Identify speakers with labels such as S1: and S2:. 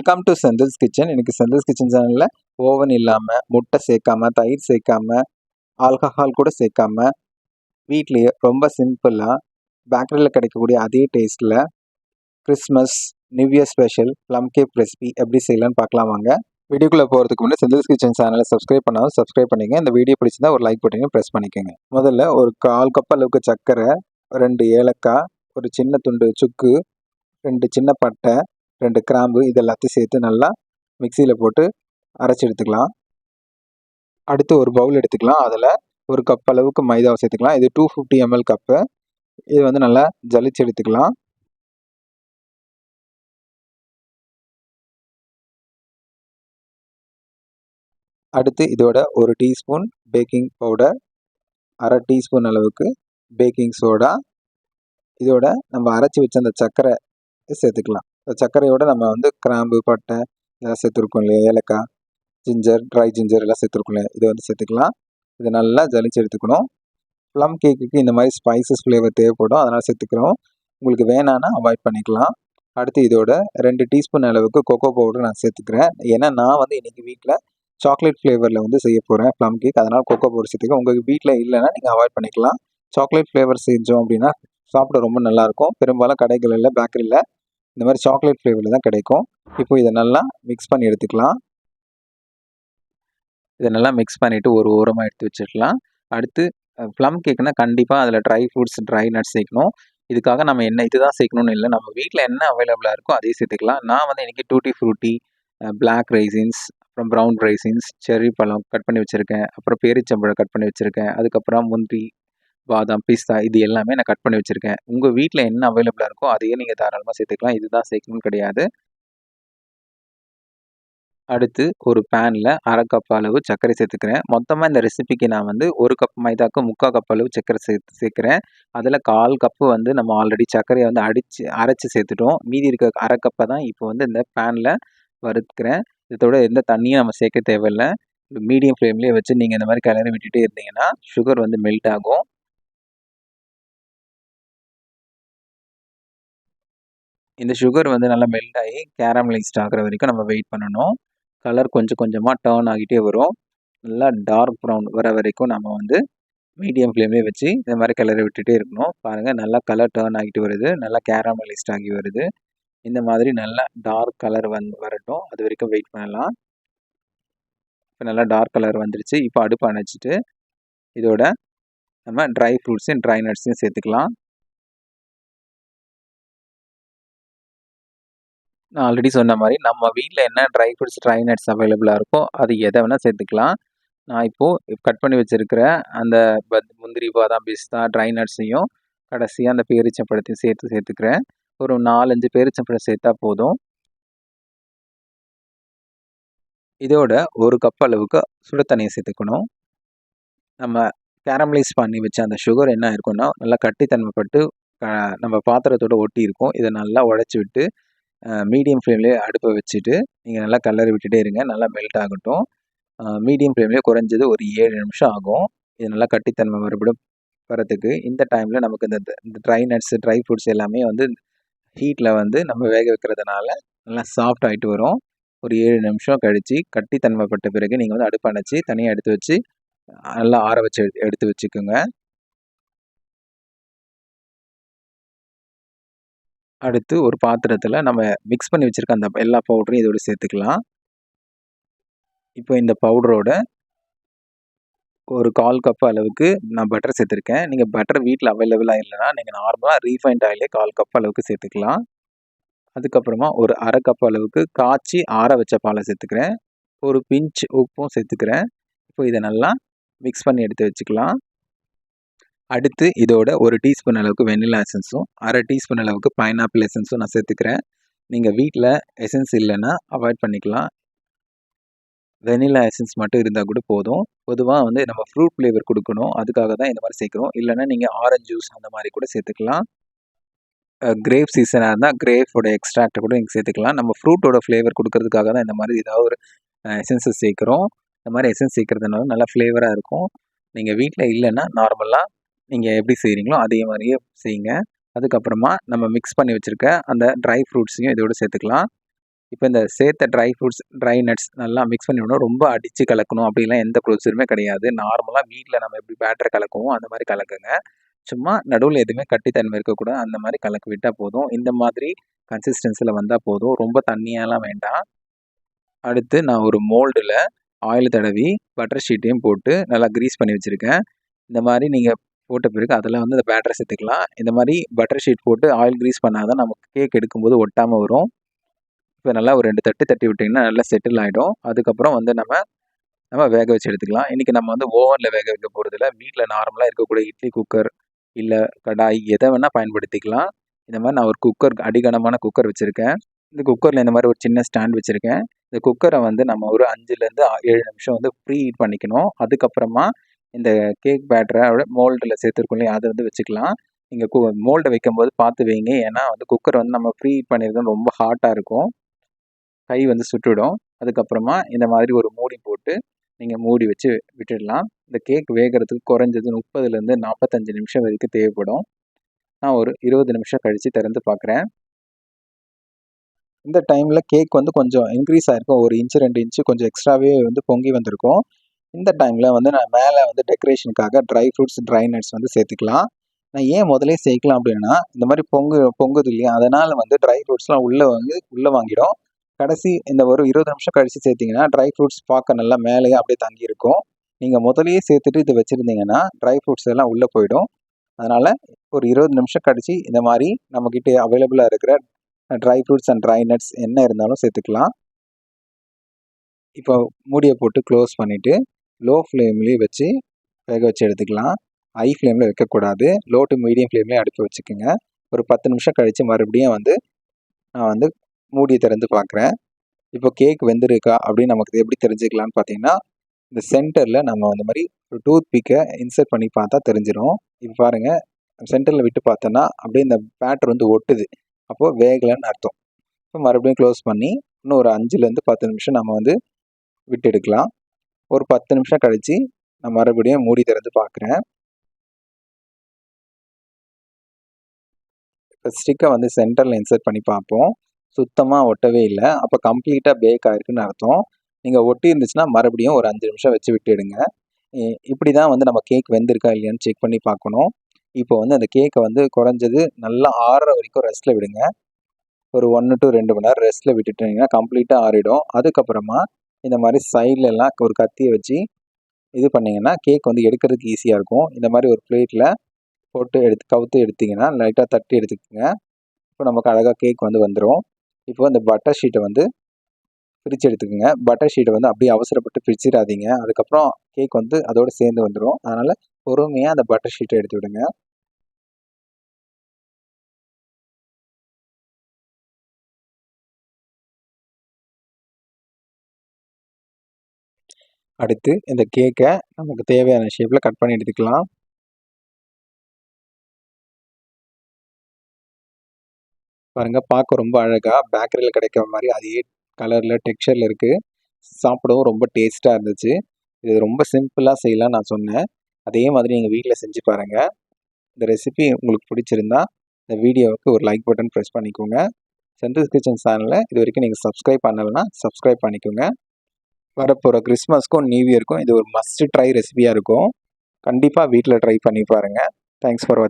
S1: Welcome to Senthil's kitchen எனக்கு Senthil's kitchen சேனலில் oven இல்லாமல் முட்டை சேர்க்காம தயிர் சேர்க்காமல் ஆல்கஹால் கூட சேர்க்காம வீட்லேயே ரொம்ப சிம்பிளாக பேக்கரியில் கிடைக்கக்கூடிய அதே டேஸ்ட்டில் Christmas new year special plum cake recipe எப்படி செய்யலாம்னு பார்க்கலாம் வாங்க. வீடியோக்குள்ளே போகிறதுக்கு முன்னாடி செந்தில்ஸ் கிச்சன் சேனலை சப்ஸ்கிரைப் பண்ணாலும் சப்ஸ்கிரைப் பண்ணிங்க இந்த வீடியோ பிடிச்சிருந்தா ஒரு லைக் பட்டனையும் ப்ரெஸ் பண்ணிக்கோங்க. முதல்ல ஒரு கால் கப் அளவுக்கு சர்க்கரை ரெண்டு ஏலக்காய் ஒரு சின்ன துண்டு சுக்கு ரெண்டு சின்ன பட்டை ரெண்டு கிராம்பு இது எல்லாத்தையும் சேர்த்து நல்லா மிக்சியில் போட்டு அரைச்சி எடுத்துக்கலாம். அடுத்து ஒரு பவுல் எடுத்துக்கலாம். அதில் ஒரு கப் அளவுக்கு மைதாவை சேர்த்துக்கலாம். இது டூ ஃபிஃப்டி எம்எல் கப்பு இது வந்து நல்லா ஜலிச்சு எடுத்துக்கலாம். அடுத்து இதோட ஒரு டீஸ்பூன் பேக்கிங் பவுடர் அரை டீஸ்பூன் அளவுக்கு பேக்கிங் சோடா இதோட நம்ம அரைச்சி வச்ச அந்த சர்க்கரை சேர்த்துக்கலாம். சர்க்கரையோட நம்ம வந்து கிராம்பு பட்டை இதெல்லாம் சேர்த்துருக்கோம் இல்லையா? ஏலக்காய் ஜிஞ்சர் ட்ரை ஜிஞ்சர் எல்லாம் சேர்த்துருக்கோம் இல்லையா? இதை வந்து சேர்த்துக்கலாம். இதை நல்லா ஜலிச்சு எடுத்துக்கணும். ப்ளம் கேக்குக்கு இந்த மாதிரி ஸ்பைசஸ் ஃப்ளேவர் தேவைப்படும். அதனால் சேர்த்துக்கிறோம். உங்களுக்கு வேணான்னா அவாய்ட் பண்ணிக்கலாம். அடுத்து இதோட ரெண்டு டீஸ்பூன் அளவுக்கு கொக்கோ பவுடர் நான் சேர்த்துக்கிறேன். ஏன்னா நான் வந்து இன்றைக்கி வீட்டில் சாக்லேட் ஃப்ளேவரில் வந்து செய்ய போகிறேன் ப்ளம் கேக் அதனால் கொக்கோ பவுடர் சேர்த்துக்க உங்களுக்கு வீட்டில் இல்லைன்னா நீங்கள் அவாய்ட் பண்ணிக்கலாம். சாக்லேட் ஃப்ளேவர் செஞ்சோம் அப்படின்னா சாப்பிட ரொம்ப நல்லாயிருக்கும் பெரும்பாலும் கடைகளில் பேக்கரியில் இந்த மாதிரி சாக்லேட் ஃப்ளேவரில் தான் கிடைக்கும். இப்போ இதை நல்லா மிக்ஸ் பண்ணி எடுத்துக்கலாம். இதை நல்லா மிக்ஸ் பண்ணிவிட்டு ஒரு ஓரமாக எடுத்து வச்சிடலாம். அடுத்து ப்ளம் கேக்குனா கண்டிப்பாக அதில் ட்ரை ஃப்ரூட்ஸ் ட்ரை நட்ஸ் சேர்க்கணும். இதுக்காக நம்ம என்ன இதுதான் சேர்க்கணும்னு இல்லை. நம்ம வீட்டில் என்ன அவைலபிளாக இருக்கோ அதே சேர்த்துக்கலாம். நான் வந்து இன்றைக்கி டூட்டி ஃப்ரூட்டி பிளாக் ரைசின்ஸ் அப்புறம் ப்ரௌன் ரைசின்ஸ் செர்ரி பழம் கட் பண்ணி வச்சுருக்கேன். அப்புறம் பேரிச்சம்பழம் கட் பண்ணி வச்சுருக்கேன். அதுக்கப்புறம் முந்திரி பாதாம் பிஸ்தா இது எல்லாமே நான் கட் பண்ணி வச்சுருக்கேன். உங்கள் வீட்டில் என்ன அவைலபிளாக இருக்கோ அதையே நீங்கள் தாராளமாக சேர்த்துக்கலாம். இதுதான் சேர்க்கணும்னு கிடையாது. அடுத்து ஒரு பேனில் அரை கப் அளவு சர்க்கரை சேர்த்துக்கிறேன். மொத்தமாக இந்த ரெசிபிக்கு நான் வந்து ஒரு கப் மைதாக்கு முக்கால் கப் அளவு சர்க்கரை சேர்த்து சேர்க்குறேன். அதில் கால் கப்பு வந்து நம்ம ஆல்ரெடி சர்க்கரையை வந்து அடித்து அரைச்சி சேர்த்துட்டோம். மீதி இருக்க அரை கப்பை தான் இப்போ வந்து இந்த பேனில் வறுத்துக்கிறேன். இதோட எந்த தண்ணியும் நம்ம சேர்க்க தேவையில்லை. மீடியம் ஃப்ளேம்லேயே வச்சு நீங்கள் இந்த மாதிரி கிளறி விட்டுட்டே இருந்தீங்கன்னா சுகர் வந்து மெல்ட் ஆகும். இந்த சுகர் வந்து நல்லா மெல்ட் ஆகி கேரமலைஸ்ட் ஆகிற வரைக்கும் நம்ம வெயிட் பண்ணணும். கலர் கொஞ்சம் கொஞ்சமாக டேர்ன் ஆகிட்டே வரும். நல்லா டார்க் ப்ரௌன் வர வரைக்கும் நம்ம வந்து மீடியம் ஃப்ளேம்லேயே வச்சு இந்த மாதிரி கலரை விட்டுகிட்டே இருக்கணும். பாருங்கள் நல்லா கலர் டேர்ன் ஆகிட்டு வருது. நல்லா கேரமலைஸ்ட் ஆகி வருது. இந்த மாதிரி நல்லா டார்க் கலர் வந்து வரட்டும். அது வரைக்கும் வெயிட் பண்ணலாம். இப்போ நல்லா டார்க் கலர் வந்துருச்சு. இப்போ அடுப்பு அணைச்சிட்டு இதோட நம்ம ட்ரை ஃப்ரூட்ஸையும் ட்ரை நட்ஸையும் சேர்த்துக்கலாம். நான் ஆல்ரெடி சொன்ன மாதிரி நம்ம வீட்டில் என்ன ட்ரை ஃப்ரூட்ஸ் ட்ரை நட்ஸ் அவைலபிளாக இருக்கோ அது எதை வேணால் சேர்த்துக்கலாம். நான் இப்போது கட் பண்ணி வச்சுருக்கிற அந்த பத் முந்திரி பாதாம் பிஸ்தா ட்ரை நட்ஸையும் கடைசியாக அந்த பேரிச்சம்பழத்தையும் சேர்த்து சேர்த்துக்கிறேன். ஒரு நாலஞ்சு பேரிச்சம்பழம் சேர்த்தா போதும். இதோட ஒரு கப் அளவுக்கு சுட தண்ணியை சேர்த்துக்கணும். நம்ம கேரமலைஸ் பண்ணி வச்ச அந்த சுகர் என்ன இருக்குன்னா நல்லா கட்டித்தன்மைப்பட்டு நம்ம பாத்திரத்தோட ஒட்டி இருக்கும். இதை நல்லா உடச்சி விட்டு மீடியம் ஃப்ளேம்லேயே அடுப்பை வச்சுட்டு நீங்கள் நல்லா கலரி விட்டுட்டே இருங்க. நல்லா மெல்ட் ஆகட்டும். மீடியம் ஃப்ளேம்லேயே குறைஞ்சது ஒரு ஏழு நிமிஷம் ஆகும். இது நல்லா கட்டித்தன்மை மறுபடியும் வரத்துக்கு இந்த டைமில் நமக்கு இந்த இந்த ட்ரை நட்ஸு ட்ரை ஃப்ரூட்ஸ் எல்லாமே வந்து ஹீட்டில் வந்து நம்ம வேக வைக்கிறதுனால நல்லா சாஃப்ட் ஆகிட்டு வரும். ஒரு ஏழு நிமிஷம் கழித்து கட்டித்தன்மைப்பட்ட பிறகு நீங்கள் வந்து அடுப்பு அணைச்சி தனியாக எடுத்து வச்சு நல்லா ஆற வச்சு எடுத்து வச்சுக்கோங்க. அடுத்து ஒரு பாத்திரத்தில் நம்ம மிக்ஸ் பண்ணி வச்சுருக்க அந்த எல்லா பவுடரையும் இதோடு சேர்த்துக்கலாம். இப்போ இந்த பவுடரோட ஒரு கால் கப் அளவுக்கு நான் பட்டர் சேர்த்துருக்கேன். நீங்கள் பட்டர் வீட்டில் அவைலபிளாக இல்லைனா நீங்கள் நார்மலாக ரீஃபைண்ட் ஆயிலே கால் கப் அளவுக்கு சேர்த்துக்கலாம். அதுக்கப்புறமா ஒரு அரை கப் அளவுக்கு காய்ச்சி ஆற வச்ச பாலை சேர்த்துக்கிறேன். ஒரு பிஞ்ச் உப்பும் சேர்த்துக்கிறேன். இப்போ இதை நல்லா மிக்ஸ் பண்ணி எடுத்து வச்சுக்கலாம். அடுத்து இதோட ஒரு டீஸ்பூன் அளவுக்கு வெண்ணிலா எசன்ஸும் அரை டீஸ்பூன் அளவுக்கு பைனாப்பிள் எசன்ஸும் நான் சேர்த்துக்கிறேன். நீங்கள் வீட்டில் எசன்ஸ் இல்லைன்னா அவாய்ட் பண்ணிக்கலாம். வெனிலா எசன்ஸ் மட்டும் இருந்தால் கூட போதும். பொதுவாக வந்து நம்ம ஃப்ரூட் ஃப்ளேவர் கொடுக்கணும். அதுக்காக தான் இந்த மாதிரி சேர்க்குறோம். இல்லைன்னா நீங்கள் ஆரஞ்ச் ஜூஸ் அந்த மாதிரி கூட சேர்த்துக்கலாம். கிரேப் சீசனாக இருந்தால் கிரேப்போட எக்ஸ்ட்ராக்டை கூட நீங்கள் சேர்த்துக்கலாம். நம்ம ஃப்ரூட்டோட ஃப்ளேவர் கொடுக்கறதுக்காக தான் இந்த மாதிரி ஏதாவது ஒரு எசன்ஸஸ் சேர்க்குறோம். இந்த மாதிரி எசன்ஸ் சேர்க்குறதுனால நல்லா ஃப்ளேவராக இருக்கும். நீங்கள் வீட்டில் இல்லைன்னா நார்மலாக நீங்கள் எப்படி செய்கிறீங்களோ அதே மாதிரியே செய்யுங்க. அதுக்கப்புறமா நம்ம மிக்ஸ் பண்ணி வச்சுருக்க அந்த ட்ரை ஃப்ரூட்ஸையும் இதோடு சேர்த்துக்கலாம். இப்போ இந்த சேர்த்த ட்ரை ஃப்ரூட்ஸ் ட்ரை நட்ஸ் நல்லா மிக்ஸ் பண்ணி விடணும். ரொம்ப அடித்து கலக்கணும். அப்படிலாம் எந்த ப்ரொசீஜருமே கிடையாது. நார்மலாக வீட்டில் நம்ம எப்படி பேட்டர் கலக்குவோம் அந்த மாதிரி கலக்குங்க. சும்மா நடுவில் எதுவுமே கட்டித்தன்மை இருக்கக்கூடாது. அந்த மாதிரி கலக்கு விட்டால் போதும். இந்த மாதிரி கன்சிஸ்டன்சியில் வந்தால் போதும். ரொம்ப தண்ணியெல்லாம் வேண்டாம். அடுத்து நான் ஒரு மோல்டில் ஆயில் தடவி பட்டர் ஷீட்டையும் போட்டு நல்லா க்ரீஸ் பண்ணி வச்சுருக்கேன். இந்த மாதிரி நீங்கள் போட்ட பிறகு அதில் வந்து அந்த பேட்டரை சேர்த்துக்கலாம். இந்த மாதிரி பட்டர் ஷீட் போட்டு ஆயில் க்ரீஸ் பண்ணால் தான் நமக்கு கேக் எடுக்கும்போது ஒட்டாமல் வரும். இப்போ நல்லா ஒரு ரெண்டு தட்டு தட்டி விட்டிங்கன்னா நல்லா செட்டில் ஆகிடும் அதுக்கப்புறம் வந்து நம்ம நம்ம வேக வச்சு எடுத்துக்கலாம். இன்றைக்கி நம்ம வந்து ஓவனில் வேக வைக்க போகிறதில்ல வீட்டில் நார்மலாக இருக்கக்கூடிய இட்லி குக்கர் இல்லை கடாய் எதை வேணால் பயன்படுத்திக்கலாம். இந்த மாதிரி நான் ஒரு குக்கர் அடிகனமான குக்கர் வச்சுருக்கேன். இந்த குக்கரில் இந்த மாதிரி ஒரு சின்ன ஸ்டாண்ட் வச்சுருக்கேன். இந்த குக்கரை வந்து நம்ம ஒரு அஞ்சுலேருந்து ஏழு நிமிஷம் வந்து ப்ரீ ஹீட் பண்ணிக்கணும். அதுக்கப்புறமா இந்த கேக் பேட்டரை மோல்டில் சேர்த்துருக்கோம் இல்லையா? அதை வந்து வச்சுக்கலாம். நீங்கள் கு மோல்டை வைக்கும்போது பார்த்து வைங்க. ஏன்னா வந்து குக்கர் வந்து நம்ம ஃப்ரீ ஹீட் பண்ணியிருக்கோம். ரொம்ப ஹாட்டாக இருக்கும். கை வந்து சுட்டுடும். அதுக்கப்புறமா இந்த மாதிரி ஒரு மூடி போட்டு நீங்கள் மூடி வச்சு விட்டுடலாம். இந்த கேக் வேகிறதுக்கு குறைஞ்சது முப்பதுலேருந்து நாற்பத்தஞ்சு நிமிஷம் வரைக்கும் தேவைப்படும். நான் ஒரு இருபது நிமிஷம் கழித்து திறந்து பார்க்குறேன். இந்த டைமில் கேக் வந்து கொஞ்சம் இன்க்ரீஸ் ஆகிருக்கும் ஒரு இன்ச்சு ரெண்டு இன்ச்சு கொஞ்சம் எக்ஸ்ட்ராவே வந்து பொங்கி வந்திருக்கும். இந்த டைமில் வந்து நான் மேலே வந்து டெக்கரேஷனுக்காக ட்ரை ஃப்ரூட்ஸ் ட்ரை நட்ஸ் வந்து சேர்த்துக்கலாம். நான் ஏன் முதலே சேர்க்கலாம் அப்படின்னா இந்த மாதிரி பொங்கு பொங்குது இல்லையா? அதனால் வந்து ட்ரை ஃப்ரூட்ஸ்லாம் உள்ளே வந்து உள்ளே வாங்கிடும். கடைசி இந்த ஒரு இருபது நிமிஷம் கழித்து சேர்த்திங்கன்னா ட்ரை ஃப்ரூட்ஸ் பார்க்க நல்லா மேலேயே அப்படியே தங்கியிருக்கும் நீங்கள் முதலையே சேர்த்துட்டு இது வச்சுருந்தீங்கன்னா ட்ரை ஃப்ரூட்ஸ் எல்லாம் உள்ளே போயிடும். அதனால் ஒரு இருபது நிமிஷம் கழித்து இந்த மாதிரி நம்மக்கிட்ட அவைலபிளாக இருக்கிற dry fruits and dry nuts என்ன இருந்தாலும் சேர்த்துக்கலாம். இப்போ மூடியை போட்டு க்ளோஸ் பண்ணிவிட்டு லோ ஃப்ளேம்லேயே வச்சு வேக வச்சு எடுத்துக்கலாம். ஹை ஃப்ளேமில் வைக்கக்கூடாது. லோ டு மீடியம் ஃப்ளேம்லேயே அடுப்பு வச்சுக்கோங்க. ஒரு பத்து நிமிஷம் கழித்து மறுபடியும் வந்து நான் வந்து மூடியை திறந்து பார்க்குறேன். இப்போ கேக் வெந்திருக்கா? அப்படின்னு நமக்கு எப்படி தெரிஞ்சுக்கலான்னு பார்த்தீங்கன்னா இந்த சென்டரில் நம்ம அந்த மாதிரி ஒரு டூத் பிக்கை இன்சர்ட் பண்ணி பார்த்தா தெரிஞ்சிடும் இப்போ பாருங்கள் சென்டரில் விட்டு பார்த்தோன்னா அப்படியே இந்த பேட்டர் வந்து ஒட்டுது. அப்போது வேகலைன்னு அர்த்தம். இப்போ மறுபடியும் க்ளோஸ் பண்ணி இன்னும் ஒரு அஞ்சுலேருந்து பத்து நிமிஷம் நம்ம வந்து விட்டு எடுக்கலாம். ஒரு பத்து நிமிஷம் கழித்து நான் மறுபடியும் மூடி திறந்து பார்க்குறேன் இப்போ ஸ்டிக்கை வந்து சென்டரில் இன்சர்ட் பண்ணி பார்ப்போம். சுத்தமாக ஒட்டவே இல்லை. அப்போ கம்ப்ளீட்டாக பேக் ஆயிருக்குன்னு அர்த்தம். நீங்கள் ஒட்டி இருந்துச்சுன்னா மறுபடியும் ஒரு அஞ்சு நிமிஷம் வச்சு விட்டுடுங்க. இப்படி தான் வந்து நம்ம கேக் வெந்திருக்கா இல்லையான்னு செக் பண்ணி பார்க்கணும். இப்போ வந்து அந்த கேக்கை வந்து குறைஞ்சது நல்லா ஆறுற வரைக்கும் ரெஸ்ட்டில் விடுங்க. ஒரு ஒன்று டு ரெண்டு மணி நேரம் ரெஸ்ட்டில் விட்டுட்டீங்கன்னா கம்ப்ளீட்டாக ஆறிடும். அதுக்கப்புறமா இந்த மாதிரி சைட்லலாம் ஒரு கத்தியை வச்சு இது பண்ணிங்கன்னா கேக் வந்து எடுக்கிறதுக்கு ஈஸியாக இருக்கும். இந்த மாதிரி ஒரு பிளேட்டில் போட்டு எடுத்து கவுத்து எடுத்திங்கன்னா லைட்டாக தட்டி எடுத்துக்கோங்க. இப்போ நமக்கு அழகாக கேக் வந்து வந்துடும் இப்போ இந்த பட்டர் ஷீட்டை வந்து பிரித்து எடுத்துக்கோங்க. பட்டர் ஷீட்டை வந்து அப்படியே அவசரப்பட்டு பிரிச்சிடாதீங்க. அதுக்கப்புறம் கேக் வந்து அதோடு சேர்ந்து வந்துடும் அதனால் பொறுமையாக அந்த பட்டர் ஷீட்டை எடுத்து விடுங்க. அடுத்து இந்த கேக்கை நமக்கு தேவையான ஷேப்பில் கட் பண்ணி எடுத்துக்கலாம். பாருங்கள் பார்க்க ரொம்ப அழகாக பேக்கரியில் கிடைக்கிற மாதிரி அதே கலரில் டெக்ஸ்சரில் இருக்குது சாப்பிடவும் ரொம்ப டேஸ்ட்டாக இருந்துச்சு. இது ரொம்ப சிம்பிளாக செய்யலாம் நான் சொன்னேன். அதே மாதிரி நீங்கள் வீட்டில் செஞ்சு பாருங்கள் இந்த ரெசிபி உங்களுக்கு பிடிச்சிருந்தா இந்த வீடியோவுக்கு ஒரு லைக் பட்டன் ப்ரெஸ் பண்ணிக்கோங்க. சென்ட்ரல் கிச்சன் சேனலில் இது வரைக்கும் நீங்கள் சப்ஸ்கிரைப் பண்ணலைன்னா சப்ஸ்கிரைப் பண்ணிக்கோங்க. வரப்போகிற கிறிஸ்மஸ்க்கும் நியூ இயருக்கும் இது ஒரு மஸ்ட் ட்ரை ரெசிபியாக இருக்கும். கண்டிப்பாக வீட்டில் ட்ரை பண்ணி பாருங்கள் தேங்க்ஸ் ஃபார் வாட்சிங்